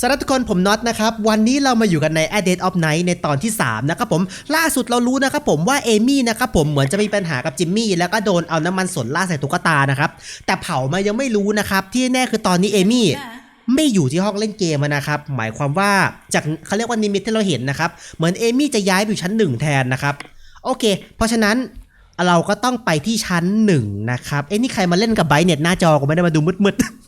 สำหรับทุกคนผมน็อตนะครับ วันนี้เรามาอยู่กันใน a d d e d of Night ในตอนที่ 3 นะครับผมล่าสุดเรารู้นะครับผมว่าเอมี่นะครับผมเหมือนจะมีปัญหากับจิมมี่แล้วก็โดนเอาน้ำมันสนล่าดใส่ตุ๊กตานะครับ แต่เผามายังไม่รู้นะครับที่แน่คือตอนนี้เอมี่ ไม่อยู่ที่ห้องเล่นเกมอะนะครับ หมายความว่าจากเขาเรียกว่านิมิตที่เราเห็นนะครับ เหมือนเอมี่จะย้ายไปอยู่ชั้นหนึ่งแทนนะครับ โอเค เพราะฉะนั้นเราก็ต้องไปที่ชั้นหนึ่งนะครับ เอ้นี่ใครมาเล่นกับไบเน็ตหน้าจอก็ไม่ได้มาดูมืดๆ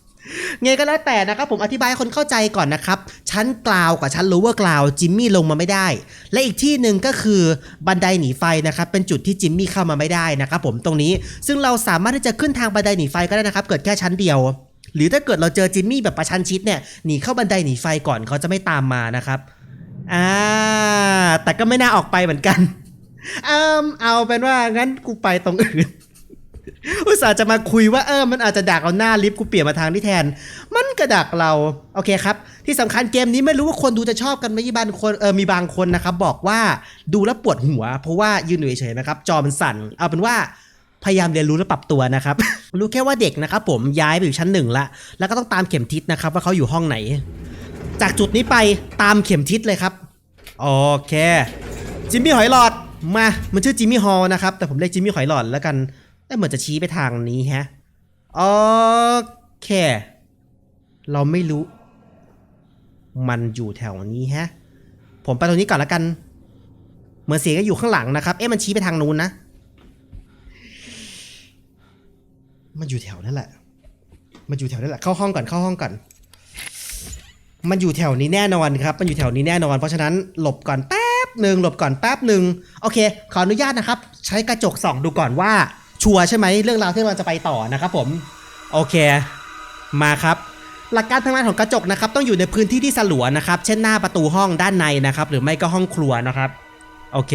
ไงก็แล้วแต่นะครับผมอธิบายคนเข้าใจก่อนนะครับ ชั้นกล่าวกับชั้น lower กล่าวจิมมี่ลงมาไม่ได้ และอีกที่หนึ่งก็คือบันไดหนีไฟนะครับเป็นจุดที่จิมมี่เข้ามาไม่ได้นะครับผมตรงนี้ซึ่งเราสามารถที่จะขึ้นทางบันไดหนีไฟก็ได้นะครับ เกิดแค่ชั้นเดียว หรือถ้าเกิดเราเจอจิมมี่แบบประชันชิดเนี่ยหนีเข้าบันไดหนีไฟก่อนเขาจะไม่ตามมานะครับอ่าแต่ก็ไม่น่าออกไปเหมือนกันอืมเอาเป็นว่างั้นกูไปตรงอื่น อุตส่าห์จะมาคุยว่าเออมันอาจจะดักเราหน้าลิฟต์กูเปลี่ยนมาทางที่แทน มันก็ดักเรา โอเคครับ ที่สำคัญเกมนี้ไม่รู้ว่าคนดูจะชอบกันไหมยี่บางคนเออมีบางคนนะครับ บอกว่าดูแล้วปวดหัว เพราะว่ายืนอยู่เฉยๆนะครับ จอมันสั่น เอาเป็นว่าพยายามเรียนรู้และปรับตัวนะครับ รู้แค่ว่าเด็กนะครับ ผมย้ายไปอยู่ชั้นหนึ่งละแล้วก็ต้องตามเข็มทิศนะครับ ว่าเขาอยู่ห้องไหน จากจุดนี้ไปตามเข็มทิศเลยครับโอเคจิมมี่หอยหลอดมา มันชื่อจิมมี่ฮอลนะครับแต่ผมเรียกจิมมี่หอยหลอดแล้วกัน แต่เหมือนจะชี้ไปทางนี้ฮะโอเค เราไม่รู้ มันอยู่แถวนี้ฮะ ผมไปตรงนี้ก่อนล้วกัน เหมือนเสียงก็อยู่ข้างหลังนะครับ เอ๊ะมันชี้ไปทางนู้นนะ มันอยู่แถวนั่นแหละ มันอยู่แถวนั่นแหละ เข้าห้องก่อน เข้าห้องก่อน มันอยู่แถวนี้แน่นอนครับ มันอยู่แถวนี้แน่นอน เพราะฉะนั้นหลบก่อนแป๊บหนึ่งหลบก่อนแป๊บหนึ่งโอเค ขออนุญาตนะครับ ใช้กระจกส่องดูก่อนว่า ชัวร์ใช่ไหมเรื่องราวที่เราจะไปต่อนะครับผมโอเคมาครับหลักการทำงานของกระจกนะครับต้องอยู่ในพื้นที่ที่สลัวนะครับ เช่นหน้าประตูห้องด้านในนะครับ หรือไม่ก็ห้องครัวนะครับโอเค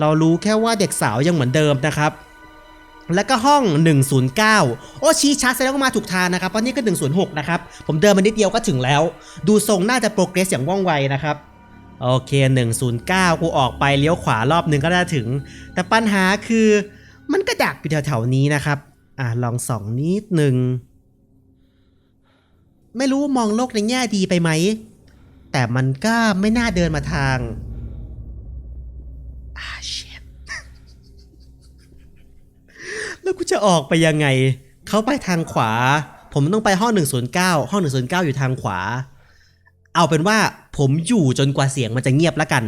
เรารู้แค่ว่าเด็กสาวยังเหมือนเดิมนะครับ แล้วก็ห้อง 109 โอ้ชี้ชัดแสดงว่ามาถูกทางนะครับเพราะนี่ก็ 106 นะครับ ผมเดินมานิดเดียวก็ถึงแล้ว ดูทรงน่าจะโปรเกรสอย่างว่องไวนะครับโอเค 109 กูออกไปเลี้ยวขวารอบหนึ่งก็ได้ถึง แต่ปัญหาคือ มันก็ดักอยู่แถวๆนี้นะครับ อะลองส่องนิดหนึ่ง ไม่รู้ว่ามองโลกในแง่ดีไปไหม แต่มันก็ไม่น่าเดินมาทางอาเชตแล้วกูจะออกไปยังไง เขาไปทางขวา ผมต้องไปห้อง 109 ห้อง 109 อยู่ทางขวา เอาเป็นว่าผมอยู่จนกว่าเสียงมันจะเงียบแล้วกัน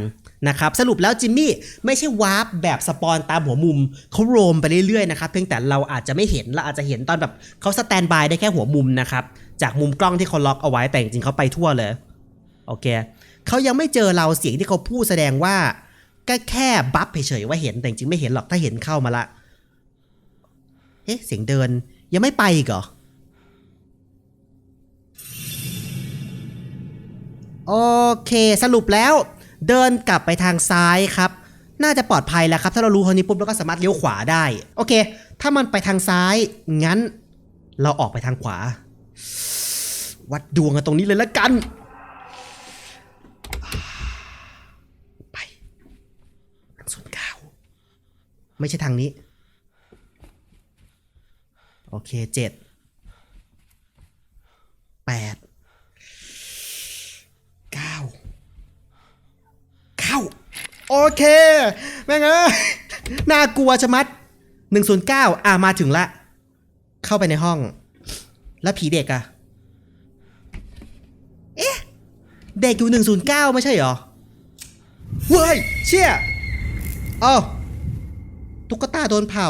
นะครับสรุปแล้วจิมมี่ไม่ใช่วาร์ปแบบสปอนตามหัวมุมเขาโรมไปเรื่อยๆนะครับเพียงแต่เราอาจจะไม่เห็นเราอาจจะเห็นตอนแบบเขาสแตนบายได้แค่หัวมุมนะครับจากมุมกล้องที่เขาล็อกเอาไว้แต่จริงๆเขาไปทั่วเลยโอเคเขายังไม่เจอเราเสียงที่เขาพูดแสดงว่าก็แค่บัฟเฉยๆว่าเห็นแต่จริงไม่เห็นหรอกถ้าเห็นเข้ามาละเอ๊ะเสียงเดินยังไม่ไปอีกเหรอโอเค สรุปแล้ว เดินกลับไปทางซ้ายครับ น่าจะปลอดภัยแล้วครับ ถ้าเรารู้คนนี้ปุ๊บเราก็สามารถเลี้ยวขวาได้ โอเค ถ้ามันไปทางซ้าย งั้น เราออกไปทางขวา วัดดวงกันตรงนี้เลยละกัน ไปศูนย์เก้าไม่ใช่ทางนี้ โอเคเจ็ดแปดเก้า เข้า โอเค แม่งเอ้ยน่ากลัวชะมัดหนึ่งศูนย์เก้าอ่ามาถึงละ เข้าไปในห้อง แล้วผีเด็กอะเอ๊ะ เด็กอยู่หนึ่งศูนย์เก้าไม่ใช่เหรอเว้ย เชี่ยอ้าตุ๊กตาโดนเผา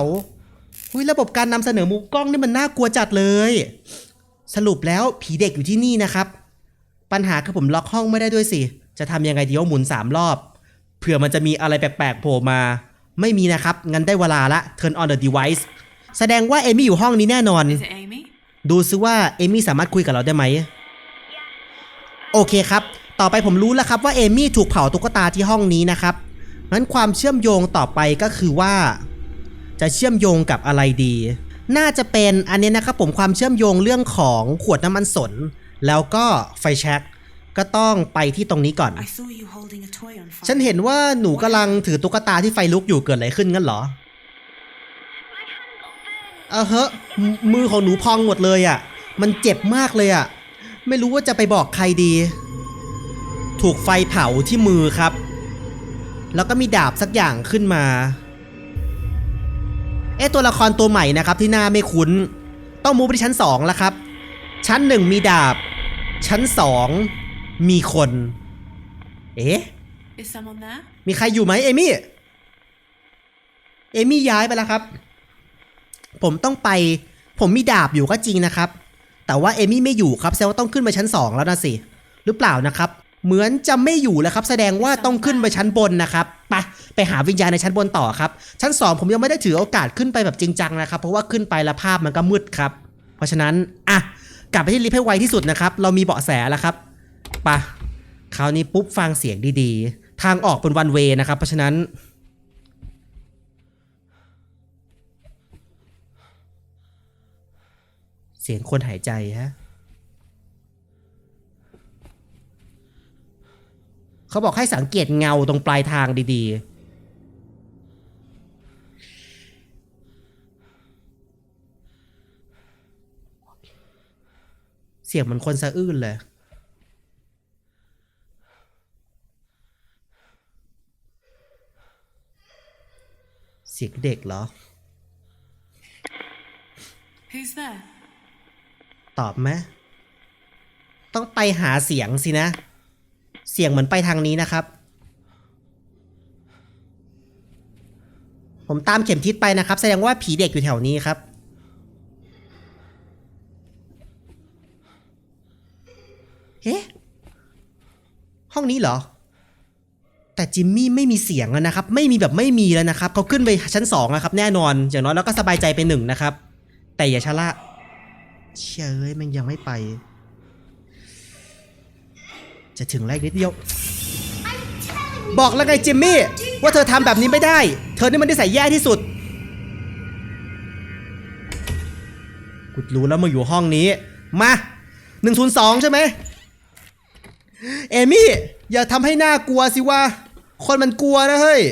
หุยระบบการนำเสนอมุมกล้องนี่มันน่ากลัวจัดเลย สรุปแล้วผีเด็กอยู่ที่นี่นะครับ ปัญหาคือผมล็อกห้องไม่ได้ด้วยสิ จะทำยังไงดีว่าหมุน3รอบ เผื่อมันจะมีอะไรแปลกๆโผล่มา ไม่มีนะครับ งั้นได้เวลาละ turn on the device แสดงว่าเอมี่อยู่ห้องนี้แน่นอน Is it Amy? ดูซิว่าเอมี่สามารถคุยกับเราได้ไหม โอเคครับ ต่อไปผมรู้แล้วครับว่าเอมี่ถูกเผาตุ๊กตาที่ห้องนี้นะครับ งั้นความเชื่อมโยงต่อไปก็คือว่า จะเชื่อมโยงกับอะไรดี น่าจะเป็นอันนี้นะครับผมความเชื่อมโยงเรื่องของขวดน้ำมันสน แล้วก็ไฟแช็ก ก็ต้องไปที่ตรงนี้ก่อน I saw you holding a toy on fire. ฉันเห็นว่าหนูกำลังถือตุ๊กตาที่ไฟลุกอยู่เกิดอะไรขึ้นงั้นเหรอเออเฮ้มมือของหนูพองหมดเลยอะ่ะ มันเจ็บมากเลยอะ่ะ ไม่รู้ว่าจะไปบอกใครดี ถูกไฟเผาที่มือครับ แล้วก็มีดาบสักอย่างขึ้นมา เอะตัวละครตัวใหม่นะครับที่หน้าไม่คุ้น ต้องมูฟไปที่ชั้นสองแล้วครับ ชั้นหนึ่งมีดาบ ชั้นสอง มีคน เอ๊ะ Is someone there? มีใครอยู่ไหมเอมี่ เอมี่ย้ายไปแล้วครับ ผมต้องไป ผมมีดาบอยู่ก็จริงนะครับ แต่ว่าเอมี่ไม่อยู่ครับแสดงว่าต้องขึ้นไปชั้นสองแล้วนะสิ หรือเปล่านะครับ เหมือนจะไม่อยู่แล้วครับ แสดงว่าต้องขึ้นไปชั้นบนนะครับ ไปไปหาวิญญาณในชั้นบนต่อครับ ชั้นสองผมยังไม่ได้ถือโอกาสขึ้นไปแบบจริงจังนะครับ เพราะว่าขึ้นไปแล้วภาพมันก็มืดครับ เพราะฉะนั้น อะ กลับไปที่ลิฟต์ให้ไวที่สุดนะครับ เรามีเบาะแสแล้วครับไปะคราวนี้ปุ๊บฟังเสียงดีๆ ทางออกเป็นวันเวนะครับ เพราะฉะนั้น เสียงคนหายใจฮะเขาบอกให้สังเกตเงาตรงปลายทางดีๆเสียงเหมือนคนสะอื้นเลย สียงเด็กเหรอ Who's there? ตอบไหมต้องไปหาเสียงสินะ เสียงเหมือนไปทางนี้นะครับ ผมตามเข็มทิศไปนะครับ แสดงว่าผีเด็กอยู่แถวนี้ครับเอ๊ะห้องนี้เหรอ แต่จิมมี่ไม่มีเสียงแล้วนะครับ ไม่มีแบบไม่มีแล้วนะครับเขาขึ้นไปชั้นสองนะครับ แน่นอนอย่างน้อยแล้วก็สบายใจไปหนึ่งนะครับ แต่อย่าชะล่าเชยมันยังไม่ไป จะถึงแล้วอีกนิดเดียว บอกแล้วไงจิมมี่ว่าเธอทำแบบนี้ไม่ได้ เธอนี่มันได้ใส่แย่ที่สุดกูรู้แล้วมึงอยู่ห้องนี้ มา102ใช่ไหมเอมี่อย่าทำให้หน้ากลัวสิว่า คนมันกลัวนะเฮ้ย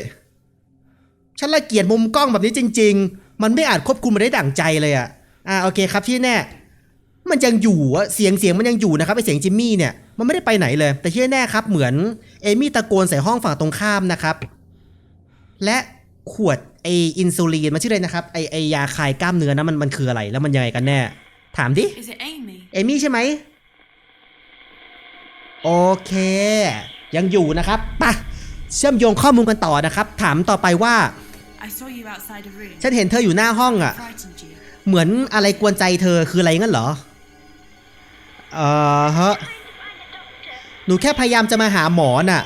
ฉันละเกียดมุมกล้องแบบนี้จริง ๆ มันไม่อาจควบคุมมันได้ดั่งใจเลยอะอ่าโอเคครับที่แน่ มันยังอยู่อะเสียงเสียงมันยังอยู่นะครับไอเสียงจิมมี่เนี่ย มันไม่ได้ไปไหนเลย แต่ที่แน่ครับ เหมือนเอมี่ตะโกนใส่ห้องฝั่งตรงข้ามนะครับ และขวดไออินซูลินมันชื่ออะไรนะครับไอไอยาคลายกล้ามเนื้อนะมันมันคืออะไรแล้วมันยังไงกันแน่ ถามดิ Is it Amy? เอมี่ใช่ไหมโอเค ยังอยู่นะครับไปะ เชื่อมโยงข้อมูลกันต่อนะครับ ถามต่อไปว่า I saw you outside a room. ฉันเห็นเธออยู่หน้าห้องอะ่ะ Frightened you. เหมือนอะไรกวนใจเธอคืออะไรงั้นเหรอ เออฮะ หนูแค่พยายามจะมาหาหมอน่ะ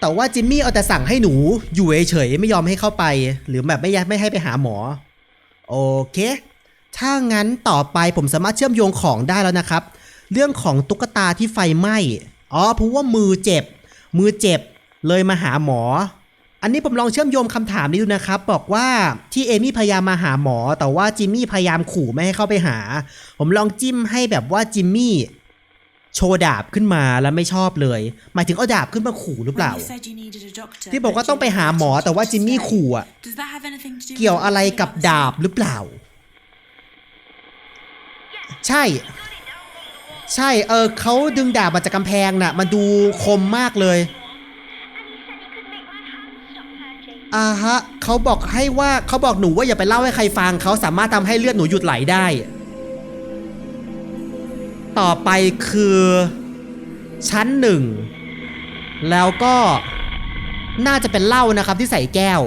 แต่ว่าจิมมี่เอาแต่สั่งให้หนูอยู่เฉยๆไม่ยอมให้เข้าไป หรือแบบไม่อยากไม่ให้ไปหาหมอ โอเค ถ้างั้นต่อไปผมสามารถเชื่อมโยงของได้แล้วนะครับ เรื่องของตุ๊กตาที่ไฟไหม้ อ๋อเพราะว่ามือเจ็บ มือเจ็บ เลยมาหาหมอ อันนี้ผมลองเชื่อมโยงคำถามนี้ดูนะครับ บอกว่าที่เอมี่พยายามมาหาหมอ แต่ว่าจิมมี่พยายามขู่ไม่ให้เข้าไปหา ผมลองจิ้มให้แบบว่าจิมมี่โชว์ดาบขึ้นมาแล้วไม่ชอบเลย หมายถึงเอาดาบขึ้นมาขู่หรือเปล่า ที่บอกว่าต้องไปหาหมอแต่ว่าจิมมี่ขู่อะเกี่ยวอะไรกับดาบหรือเปล่า ใช่ ใช่เออเขาดึงดาบมาจากกำแพงน่ะ มันดูคมมากเลย อ่าฮะเขาบอกให้ว่าเขาบอกหนูว่าอย่าไปเล่าให้ใครฟังเขาสามารถทำให้เลือดหนูหยุดไหลได้ ต่อไปคือ ชั้นหนึ่ง แล้วก็น่าจะเป็นเหล้านะครับที่ใส่แก้ว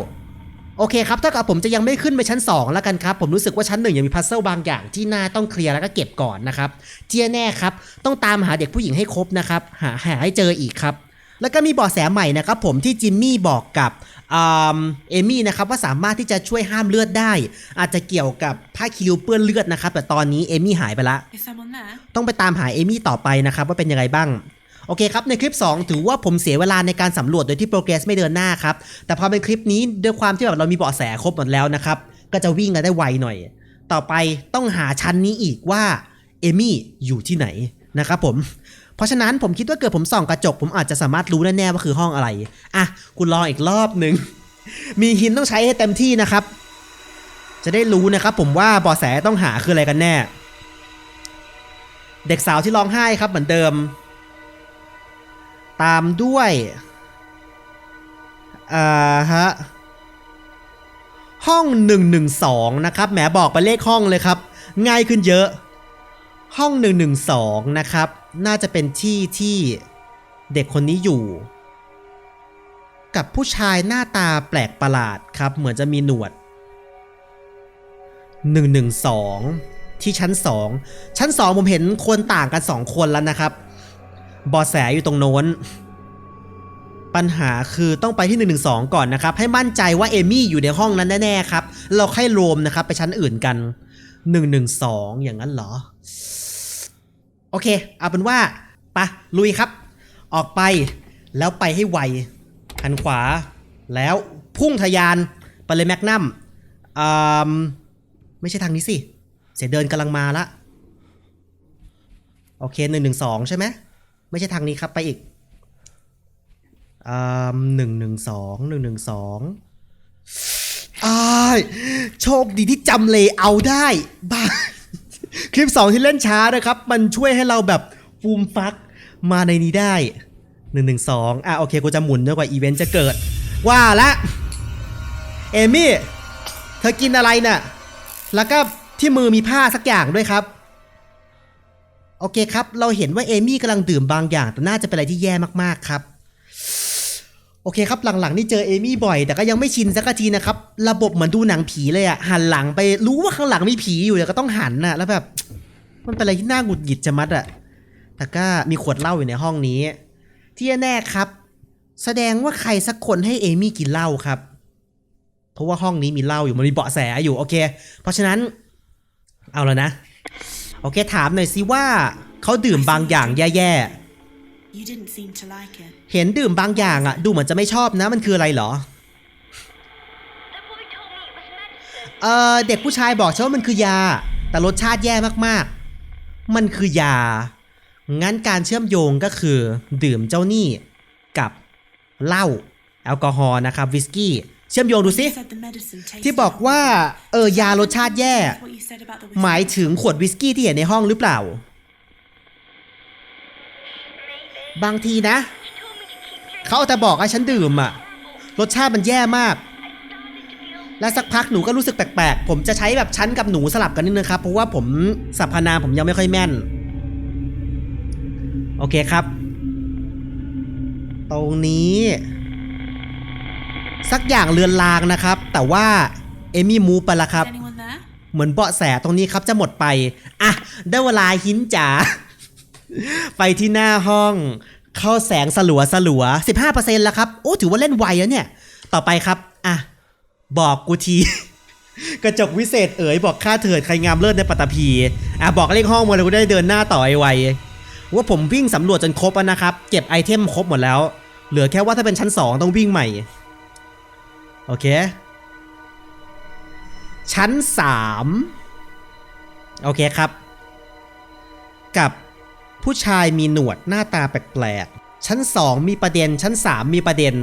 โอเคครับถ้ากับผมจะยังไม่ขึ้นไปชั้น 2 แล้วกันครับ ผมรู้สึกว่าชั้นหนึ่งยังมีพัซเซิลบางอย่างที่น่าต้องเคลียร์แล้วก็เก็บก่อนนะครับเจียแน่ครับ ต้องตามหาเด็กผู้หญิงให้ครบนะครับ หาหาให้เจออีกครับ แล้วก็มีเบาะแสใหม่นะครับผมที่จิมมี่บอกกับอ่าเอมี่นะครับว่าสามารถที่จะช่วยห้ามเลือดได้ อาจจะเกี่ยวกับผ้าคิวเปื้อนเลือดนะครับแต่ตอนนี้เอมี่หายไปละ Is someone there? ต้องไปตามหาเอมี่ต่อไปนะครับว่าเป็นยังไงบ้างโอเคครับในคลิป 2 ถือว่าผมเสียเวลาในการสำรวจโดยที่โปรเกรสไม่เดินหน้าครับแต่พอเป็นคลิปนี้ด้วยความที่แบบเรามีเบาะแสครบหมดแล้วนะครับก็จะวิ่งกันได้ไวหน่อย ต่อไปต้องหาชั้นนี้อีกว่าเอมี่อยู่ที่ไหนนะครับผม เพราะฉะนั้นผมคิดว่าเกิดผมส่องกระจก ผมอาจจะสามารถรู้แน่ๆว่าคือห้องอะไร อะคุณลองอีกรอบหนึ่ง มีหินต้องใช้ให้เต็มที่นะครับ จะได้รู้นะครับ ผมว่าเบาะแสต้องหาคืออะไรกันแน่ เด็กสาวที่ร้องไห้ครับเหมือนเดิม ตามด้วยอ่าฮะห้อง 112 นะครับ แหมบอกไปเลขห้องเลยครับ ง่ายขึ้นเยอะ ห้อง 112 นะครับ น่าจะเป็นที่ที่เด็กคนนี้อยู่ กับผู้ชายหน้าตาแปลกประหลาดครับ เหมือนจะมีหนวด 112 ที่ชั้น 2 ชั้น 2 ผมเห็นคนต่างกัน 2 คนแล้วนะครับบอแสอยู่ตรงโน้น ปัญหาคือต้องไปที่ 112 ก่อนนะครับ ให้มั่นใจว่าเอมี่อยู่ในห้องนั้นแน่ๆครับ เราค่อยรวมนะครับ ไปชั้นอื่นกัน 112 อย่างนั้นเหรอ โอเค เอาเป็นว่าปะลุยครับ ออกไปแล้วไปให้ไวหันขวา แล้วพุ่งทะยานไปเลยแมกนัมอ่าไม่ใช่ทางนี้สิ เสียเดินกำลังมาละ โอเค112ใช่ไหมไม่ใช่ทางนี้ครับไปอีกอ่าหนึ่งหนึ่งสองหนึ่งหนึ่งสองอ้ายโชคดีที่จำเลเอาได้บ้า คลิปสองที่เล่นช้านะครับ มันช่วยให้เราแบบฟูมฟักมาในนี้ได้หนึ่งหนึ่งสองอะโอเคกูจะหมุนจนกว่าอีเวนต์จะเกิด ว่าละเอมี่ เธอกินอะไรน่ะ แล้วก็ที่มือมีผ้าสักอย่างด้วยครับ โอเคครับ เราเห็นว่าเอมี่กำลังดื่มบางอย่าง แต่น่าจะเป็นอะไรที่แย่มากๆครับ โอเคครับหลังๆนี่เจอเอมี่บ่อย แต่ก็ยังไม่ชินสักทีนะครับ ระบบเหมือนดูหนังผีเลยอะหันหลังไปรู้ว่าข้างหลังมีผีอยู่แต่ก็ต้องหันน่ะ แล้วแบบ มันเป็นอะไรที่น่าหงุดหงิดจะมัดอะแต่ก็มีขวดเหล้าอยู่ในห้องนี้ ที่แน่ครับ แสดงว่าใครสักคนให้เอมี่กินเหล้าครับ เพราะว่าห้องนี้มีเหล้าอยู่มันมีเบาะแสอยู่โอเค เพราะฉะนั้น เอาแล้วนะ โอเคถามหน่อยสิว่าเขาดื่มบางอย่างแย่ๆ You didn't seem to like it. เห็นดื่มบางอย่างอะดูเหมือนจะไม่ชอบนะมันคืออะไรเหรอ เออเด็กผู้ชายบอกฉันว่ามันคือยา แต่รสชาติแย่มากๆ มันคือยา งั้นการเชื่อมโยงก็คือ ดื่มเจ้านี่กับเหล้าแอลกอฮอล์นะครับวิสกี้ เชื่อมโยงดูสิ You said the medicine tasted ที่บอกว่า เออยารสชาติแย่ That's what you said about the หมาย whiskey. ถึงขวดวิสกี้ที่เห็นในห้องหรือเปล่า บางทีนะ เขาเอาแต่บอกให้ฉันดื่มอะรสชาติมันแย่มาก และสักพักหนูก็รู้สึกแปลกๆ ผมจะใช้แบบฉันกับหนูสลับกันนิดนึงครับ เพราะว่าผมสรรพนามผมยังไม่ค่อยแม่น โอเคครับ ตรงนี้ สักอย่างเลือนลางนะครับ แต่ว่าเอมี่มูฟไปแล้วครับ Is anyone there? เหมือนเบาะแสตรงนี้ครับจะหมดไป อะ ได้เวลาหินจ๋า ไปที่หน้าห้อง เข้าแสงสลัวสลัว15%แล้วครับ โอ้ ถือว่าเล่นไวแล้วเนี่ย ต่อไปครับ อะ บอกกูที กระจกวิเศษเอ๋ยบอกค่าเถิดใครงามเลิศในปัตตภีอะ บอกเลขห้องมาเลยกูได้เดินหน้าต่อไอไวว่าผมวิ่งสำรวจจนครบแล้วนะครับ เก็บไอเทมครบหมดแล้ว เหลือแค่ว่าถ้าเป็นชั้น 2 ต้องวิ่งใหม่ โอเค ชั้น 3 โอเคครับ กับ ผู้ชายมีหนวดหน้าตาแปลกๆ ชั้น2มีประเด็น ชั้น3มีประเด็น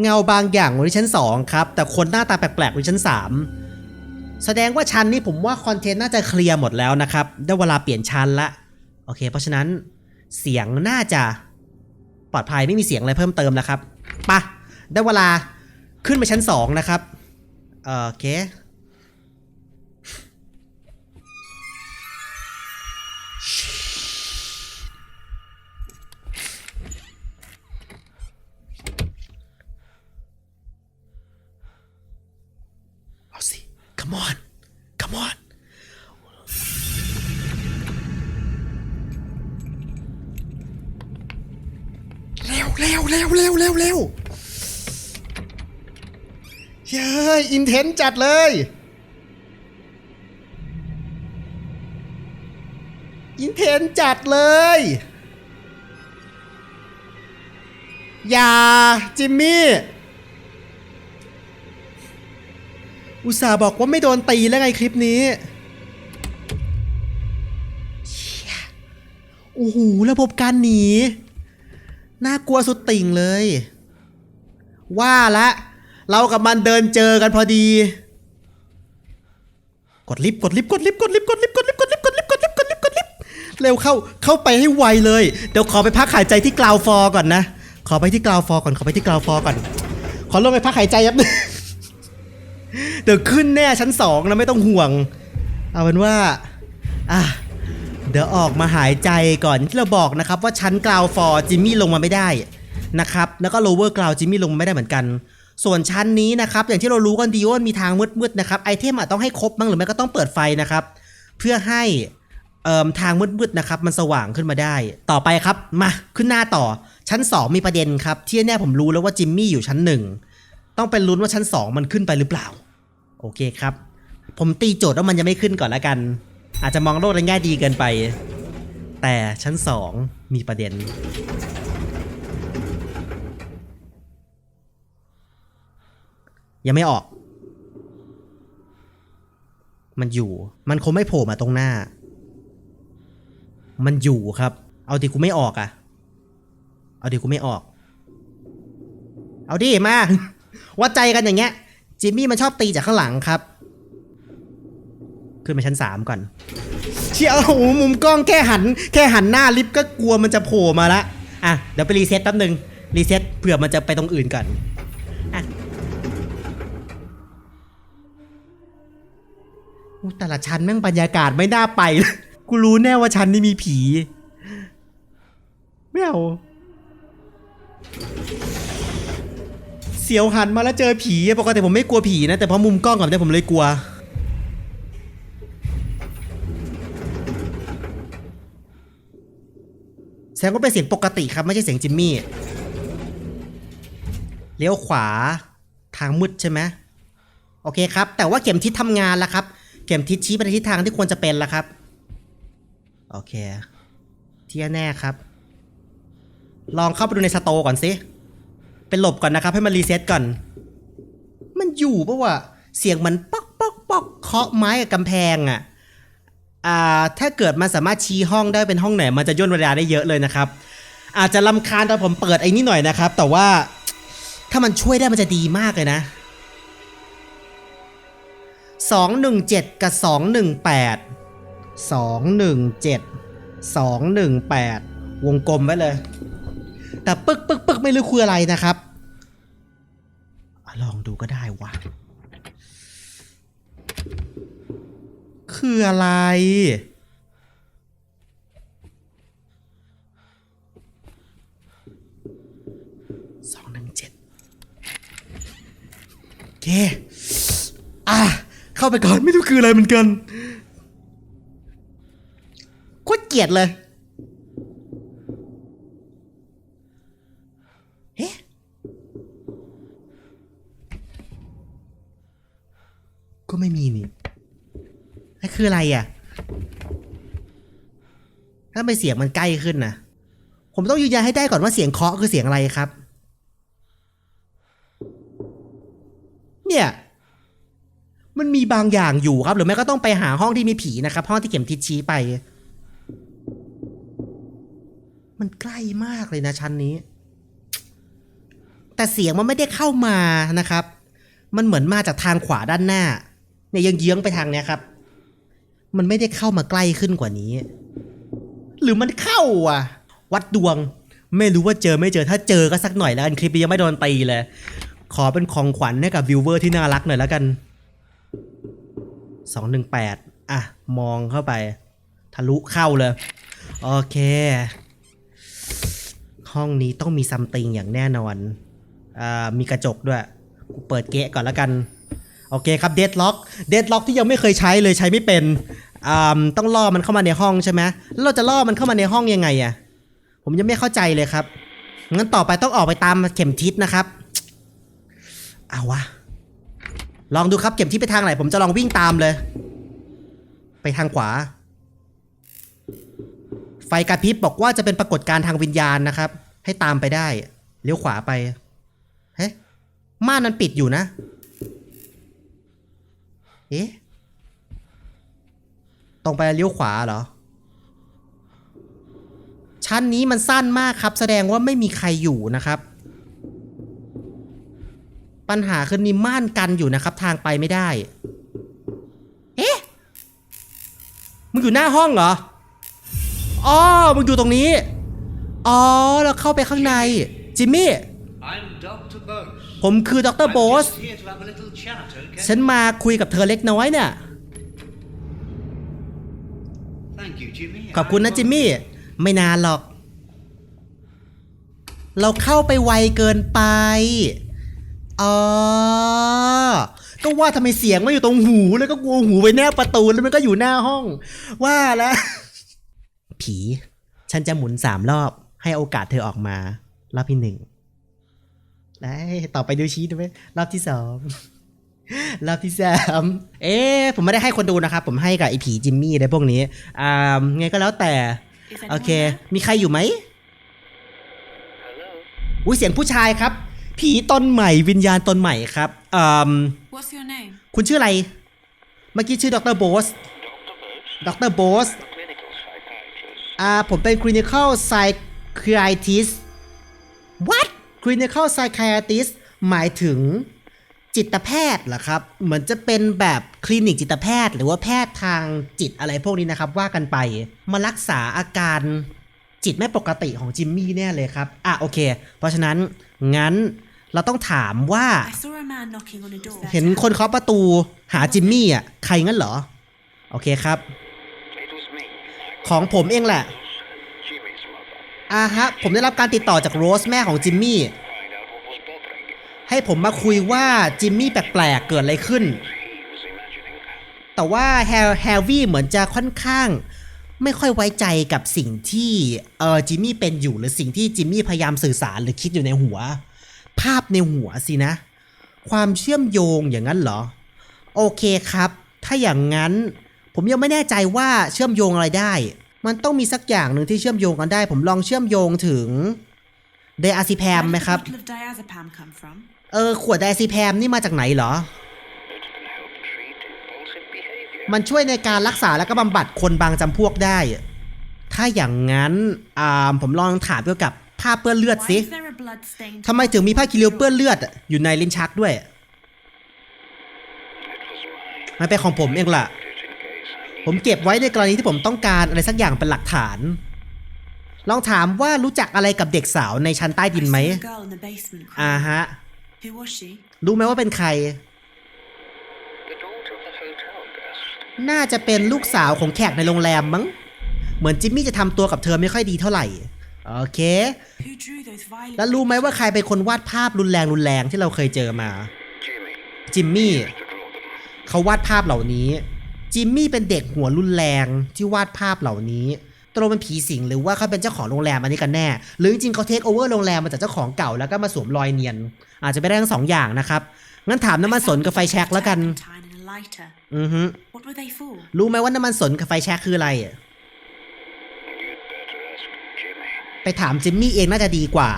เงาบางอย่างบนที่ชั้น2ครับ แต่คนหน้าตาแปลกๆบนชั้น3แสดงว่าชั้นนี้ผมว่าคอนเทนต์น่าจะเคลียร์หมดแล้วนะครับ ได้เวลาเปลี่ยนชั้นละ โอเค เพราะฉะนั้นเสียงน่าจะปลอดภัยไม่มีเสียงอะไรเพิ่มเติมนะครับปะได้เวลาขึ้นไปชั้น2นะครับโอเค come on come on เร็วเร็วเร็วเร็วเร็วเร็วเฮ้ยอินเทนจัดเลย อินเทนจัดเลย อย่าจิมมี่ อุตส่าห์บอกว่าไม่โดนตีแล้วไงคลิปนี้โอ้โหระบบการหนี น่ากลัวสุดติ่งเลย ว่าละเรากับมันเดินเจอกันพอดี กดลิฟต์กดลิฟต์กดลิฟต์กดลิฟต์กดลิฟต์กดลิฟต์กดลิฟต์กดลิฟต์กดลิฟต์กดลิฟต์กดลิฟต์เร็วเข้าเข้าไปให้ไวเลย เดี๋ยวขอไปพักหายใจที่กราวฟอร์ก่อนนะ ขอไปที่กราวฟอร์ก่อนขอไปที่กราวฟอร์ก่อน ขอลงไปพักหายใจแป๊บนึง เดี๋ยวขึ้นแน่ชั้นสองนะไม่ต้องห่วง เอาเป็นว่า อะ เดี๋ยวออกมาหายใจก่อนที่เราบอกนะครับว่าชั้นกราวฟอร์จิมมี่ลงมาไม่ได้นะครับ แล้วก็โลเวอร์กราวจิมมี่ลงมาไม่ได้เหมือนกัน ส่วนชั้นนี้นะครับ อย่างที่เรารู้กันดีว่ามีทางมืดๆนะครับไอเทมอาจต้องให้ครบบ้างหรือไม่ก็ต้องเปิดไฟนะครับ เพื่อให้เอ่อทางมืดๆนะครับมันสว่างขึ้นมาได้ ต่อไปครับมาขึ้นหน้าต่อชั้น 2 มีประเด็นครับที่แน่ผมรู้แล้วว่าจิมมี่อยู่ชั้นหนึ่ง ต้องเป็นลุ้นว่าชั้น 2 มันขึ้นไปหรือเปล่า โอเคครับ ผมตีโจทย์ว่ามันยังไม่ขึ้นก่อนละกัน อาจจะมองโลกในแง่ดีเกินไป แต่ชั้น 2 มีประเด็น ยังไม่ออก มันอยู่ มันคงไม่โผล่มาตรงหน้า มันอยู่ครับ เอาดิกูไม่ออกอะเอาดิกูไม่ออก เอาดิมา วัดใจกันอย่างเงี้ย จิมมี่มันชอบตีจากข้างหลังครับ ขึ้นไปชั้นสามก่อน เชี่ยโอ้โหมุมกล้องแค่หัน แค่หันหน้าลิฟต์ก็กลัวมันจะโผล่มาละอะเดี๋ยวไปรีเซ็ตแป๊บนึงรีเซ็ตเผื่อมันจะไปตรงอื่นก่อนอะอแต่ละชั้นแม่งบรรยากาศไม่น่าไปเลยกูรู้แน่ว่าชั้นนี้มีผี ไม่เอา เสียวหันมาแล้วเจอผีปกติผมไม่กลัวผีนะ แต่พอมุมกล้องก่อนเนี่ยผมเลยกลัว แสดงว่าเป็นเสียงปกติครับ ไม่ใช่เสียงจิมมี่ เลี้ยวขวาทางมืดใช่ไหมโอเคครับ แต่ว่าเข็มทิศทำงานแล้วครับ เข็มทิศชี้ไปในทิศทางที่ควรจะเป็นแล้วครับ โอเค ที่แน่ครับ ลองเข้าไปดูในสโตก่อนสิ เป็นหลบก่อนนะครับ ให้มันรีเซ็ตก่อน มันอยู่ปะวะเสียงมันป๊อกป๊อกป๊อกเคาะไม้กับกำแพงอะ่ะอ่าถ้าเกิดมันสามารถชี้ห้องได้เป็นห้องไหน มันจะย่นเวลาได้เยอะเลยนะครับ อาจจะลำคาญตอนผมเปิดไอ้นี่หน่อยนะครับ แต่ว่าถ้ามันช่วยได้มันจะดีมากเลยนะ217 กับ 218 217 218 วงกลมไว้เลย แต่ปึกปึกปึกไม่รู้คืออะไรนะครับอลองดูก็ได้วะคืออะไร สองหนึ่งเจ็ดเค อะ เข้าไปก่อนไม่รู้คืออะไรเหมือนกันโคตรเกลียดเลย คืออะไรอะ ถ้าไปเสียงมันใกล้ขึ้นนะผมต้องยืนยันให้ได้ก่อนว่าเสียงเคาะคือเสียงอะไรครับ เนี่ย มันมีบางอย่างอยู่ครับ หรือไม่ก็ต้องไปหาห้องที่มีผีนะครับ ห้องที่เข็มทิศชี้ไป มันใกล้มากเลยนะชั้นนี้ แต่เสียงมันไม่ได้เข้ามานะครับ มันเหมือนมาจากทางขวาด้านหน้าเนี่ยยังเยื้องไปทางเนี้ยครับ มันไม่ได้เข้ามาใกล้ขึ้นกว่านี้ หรือมันเข้าอะ วัดดวง ไม่รู้ว่าเจอไม่เจอถ้าเจอก็สักหน่อยแล้วกันคลิปนี้ยังไม่โดนตีเลย ขอเป็นของขวัญให้กับวิวเวอร์ที่น่ารักหน่อยแล้วกัน218อะ มองเข้าไป ทะลุเข้าเลย โอเค ห้องนี้ต้องมีซัมติงอย่างแน่นอน อ่า มีกระจกด้วยกูเปิดเกะก่อนแล้วกัน โอเคครับเดดล็อกเดดล็อกที่ยังไม่เคยใช้เลยใช้ไม่เป็นต้องล่อมันเข้ามาในห้องใช่ไหมแล้วเราจะล่อมันเข้ามาในห้องยังไงอะผมยังไม่เข้าใจเลยครับงั้นต่อไปต้องออกไปตามเข็มทิศนะครับ เอาวะ ลองดูครับเข็มทิศไปทางไหน ผมจะลองวิ่งตามเลย ไปทางขวา ไฟกระพริบบอกว่าจะเป็นปรากฏการณ์ทางวิญญาณนะครับ ให้ตามไปได้ เลี้ยวขวาไป เฮ้ม่านมันปิดอยู่นะ เอ๊ะ ตรงไปเลี้ยวขวาเหรอ ชั้นนี้มันสั้นมากครับ แสดงว่าไม่มีใครอยู่นะครับ ปัญหาคือมีม่านกันอยู่นะครับ ทางไปไม่ได้ เอ๊ะ มึงอยู่หน้าห้องเหรอ อ๋อ มึงอยู่ตรงนี้ อ๋อ เราเข้าไปข้างใน จิมมี่ I'm Dr. Bose. ผมคือดร I'm โบส just here to have a little chat, okay? ฉันมาคุยกับเธอเล็กน้อยเนี่ย Thank you, Jimmy. ขอบคุณนะ I จิมมี่ ไม่นานหรอก เราเข้าไปไวเกินไป อ๋อ ก็ว่าทำไมเสียงมันอยู่ตรงหูแล้วก็กลัวหูไปแนบประตูแล้วมันก็อยู่หน้าห้อง ว่าแล้ว ผี ฉันจะหมุนสามรอบให้โอกาสเธอออกมา รอบที่หนึ่ง ได้ต่อไปดูชี้ดูไหมรอบที่สองรอบที่สามเอ๊ะผมไม่ได้ให้คนดูนะครับ ผมให้กับไอ้ผีจิมมี่อะไรพวกนี้ อ่าไงก็แล้วแต่ Is anyone โอเค there? มีใครอยู่ไหมอุ้ยเสียงผู้ชายครับ ผีตนใหม่วิญญาณตนใหม่ครับอืม What's your name? คุณชื่ออะไร เมื่อกี้ชื่อดรโบสดรโบส clinical psychiatrist. อ่าผมเป็น clinical psychiatrist what clinical psychiatrist หมายถึงจิตแพทย์เหรอครับ เหมือนจะเป็นแบบคลินิกจิตแพทย์ หรือว่าแพทย์ทางจิตอะไรพวกนี้นะครับว่ากันไปมารักษาอาการจิตไม่ปกติของจิมมี่แน่เลยครับ อะโอเค เพราะฉะนั้นงั้นเราต้องถามว่า I saw a man knocking on a door. เห็นคนเคาะประตูหาจิมมี่อะใครงั้นเหรอ โอเคครับ It was me, ของผมเองแหละ Jimmy's mother. อ่าฮะ ผมได้รับการติดต่อจากโรสแม่ของจิมมี่ ให้ผมมาคุยว่าจิมมี่แปลกๆ เกิดอะไรขึ้น แต่ว่าแฮร์แฮร์วี่เหมือนจะค่อนข้าง ไม่ค่อยไว้ใจกับสิ่งที่เออจิมมี่เป็นอยู่หรือสิ่งที่จิมมี่พยายามสื่อสารหรือคิดอยู่ในหัว ภาพในหัวสินะ ความเชื่อมโยงอย่างนั้นเหรอ โอเคครับ ถ้าอย่างนั้นผมยังไม่แน่ใจว่าเชื่อมโยงอะไรได้ มันต้องมีสักอย่างหนึ่งที่เชื่อมโยงกันได้ ผมลองเชื่อมโยงถึงเดอาซิแพมไหมครับ เออ ขวดไดอาซิแพมนี่มาจากไหนเหรอ มันช่วยในการรักษาแล้วก็บำบัดคนบางจำพวกได้ ถ้าอย่างนั้นอ่าผมลองถามเกี่ยวกับผ้าเปื้อนเลือดสิทำไมถึงมีผ้าคีริ้วเปื้อนเลือด อยู่ในลิ้นชักด้วย มันเป็นของผมเองล่ะ It in case I need ผมเก็บไว้ในกรณีที่ผมต้องการอะไรสักอย่างเป็นหลักฐาน ลองถามว่ารู้จักอะไรกับเด็กสาวในชั้นใต้ I ดินไหม saw a girl in the basement อ่า crying. ฮะ Who was she? รู้ไหมว่าเป็นใคร the daughter of the hotel guest. น่าจะเป็นลูกสาวของแขกในโรงแรมมั้ง เหมือนจิมมี่จะทำตัวกับเธอไม่ค่อยดีเท่าไหร่ โอเค Who drew those violent แล้วรู้ไหมว่าใครเป็นคนวาดภาพรุนแรงรุนแรงที่เราเคยเจอมา Jimmy จิมมี่ to draw them. เขาวาดภาพเหล่านี้ จิมมี่เป็นเด็กหัวรุนแรงที่วาดภาพเหล่านี้ตกลงเป็นผีสิงหรือว่าเขาเป็นเจ้าของโรงแรมอันนี้กันแน่ หรือจริงๆเขาเทคโอเวอร์โรงแรมมาจากเจ้าของเก่าแล้วก็มาสวมรอยเนียน อาจจะไม่ได้ทั้งสองอย่างนะครับ งั้นถามน้ำมันสนกับไฟแช็กแล้วกัน Turpentine and a lighter. What were they for? รู้ไหมว่าน้ำมันสนกับไฟแช็กคืออะไร You'd better ask Jimmy. ไปถามจิมมี่เองน่าจะดีกว่า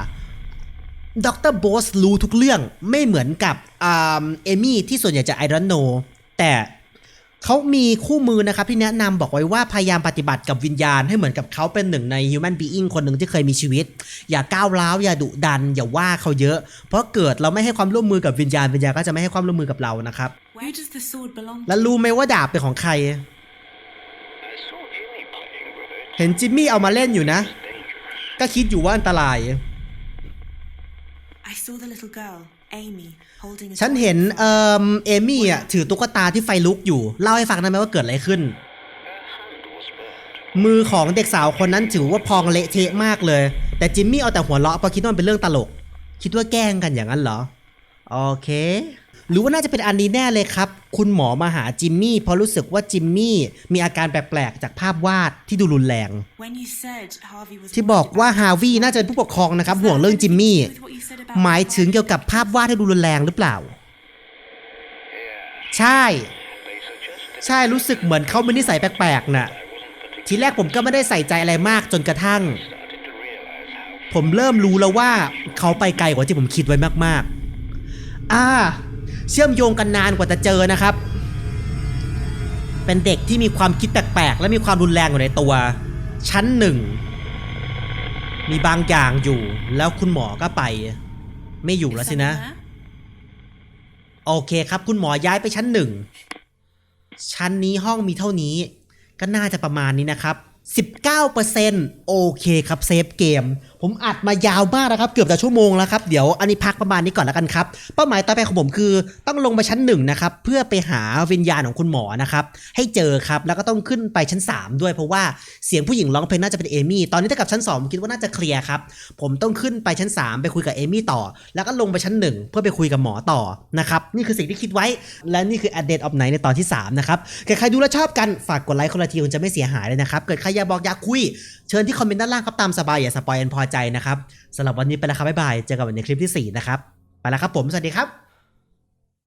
ดรโบสรู้ทุกเรื่องไม่เหมือนกับอ่าเอมี่ที่ส่วนใหญ่จะไอรอนโนแต่ เขามีคู่มือนะครับที่แนะนำบอกไว้ว่าพยายามปฏิบัติกับวิญญาณให้เหมือนกับเขาเป็นหนึ่งใน Human Being คนหนึ่งที่เคยมีชีวิต อย่าก้าวร้าวอย่าดุดัน อย่าว่าเขาเยอะ เพราะเกิดเราไม่ให้ความร่วมมือกับวิญญาณวิญญาณก็จะไม่ให้ความร่วมมือกับเรานะครับ Where does the sword belong แล้ว to? รู้ไหมว่าดาบเป็นของใคร I saw Jimmy playing with it. เห็นจิมมี่เอามาเล่นอยู่นะ Dangerous. ก็คิดอยู่ว่าอันตราย I saw the little girl, Amy, holding a ฉัน toy เห็น in เอ่ front. อเอมี่อะถือตุ๊กตาที่ไฟลุกอยู่ เล่าให้ฟังได้ไหมว่าเกิดอะไรขึ้น Her hand was burned. มือของเด็กสาวคนนั้นถือว่าพองเละเทะมากเลย แต่จิมมี่เอาแต่หัวเราะเพราะคิดว่ามันเป็นเรื่องตลก คิดว่าแกล้งกันอย่างนั้นเหรอ โอเค หรือว่าน่าจะเป็นอันนี้แน่เลยครับ คุณหมอมาหาจิมมี่เพราะรู้สึกว่าจิมมี่มีอาการแปลกๆจากภาพวาดที่ดูรุนแรง When you said Harvey was ที่ worried บอกว่า about ฮาวีน่าจะเป็นผู้ปกครองนะครับ Was ห่วง that เรื่องจิมมี่ anything to do with what you said about หมายถึง Harvey? เกี่ยวกับภาพวาดที่ดูรุนแรงหรือเปล่า Yeah. ใช่ They suggested ใช่รู้สึกเหมือนเขามีนิสัยแปลกๆน่ะ I wasn't particularly ทีแรกผมก็ไม่ได้ใส่ใจอะไรมากจนกระทั่ง started to realize how ผมเริ่มรู้แล้วว่าเขาไปไกลกว่าที่ผมคิดไว้มากๆ อ่า เชื่อมโยงกันนานกว่าจะเจอนะครับ เป็นเด็กที่มีความคิดแปลกๆ และมีความรุนแรงอยู่ในตัว ชั้นหนึ่ง มีบางอย่างอยู่ แล้วคุณหมอก็ไป ไม่อยู่แล้วสินะ โอเคครับ คุณหมอย้ายไปชั้นหนึ่ง ชั้นนี้ห้องมีเท่านี้ ก็น่าจะประมาณนี้นะครับ 19%โอเคครับเซฟเกม ผมอัดมายาวมากนะครับ เกือบจะชั่วโมงแล้วครับเดี๋ยวอันนี้พักประมาณนี้ก่อนแล้วกันครับ เป้าหมายต่อไปของผมคือต้องลงไปชั้นหนึ่งนะครับเพื่อไปหาวิญญาณของคุณหมอนะครับให้เจอครับแล้วก็ต้องขึ้นไปชั้น 3 ด้วยเพราะว่าเสียงผู้หญิงร้องเพลงน่าจะเป็นเอมี่ตอนนี้ถ้ากับชั้น2ผมคิดว่าน่าจะเคลียร์ครับผมต้องขึ้นไปชั้น 3 ไปคุยกับเอมี่ต่อ แล้วก็ลงไปชั้น 1 เพื่อไปคุยกับหมอต่อนะครับนี่คือสิ่งที่คิดไว้และนี่คือ a d d e t of Night ในตอนที่3นะครับเกิดใครดูแลชอบกันฝากกดไลค์คนละทีคุณจะไม่เสียหายเลยนะครับเกิดใครอยากบอกอยากคุย เชิญที่คอมเมนต์ด้านล่างครับตามสบายอย่าสปอยอันพอใจนะครับสำหรับวันนี้ไปแล้วครับบ๊ายบายเจอกันใหม่ในคลิปที่สี่นะครับไปแล้วครับผมสวัสดีครับ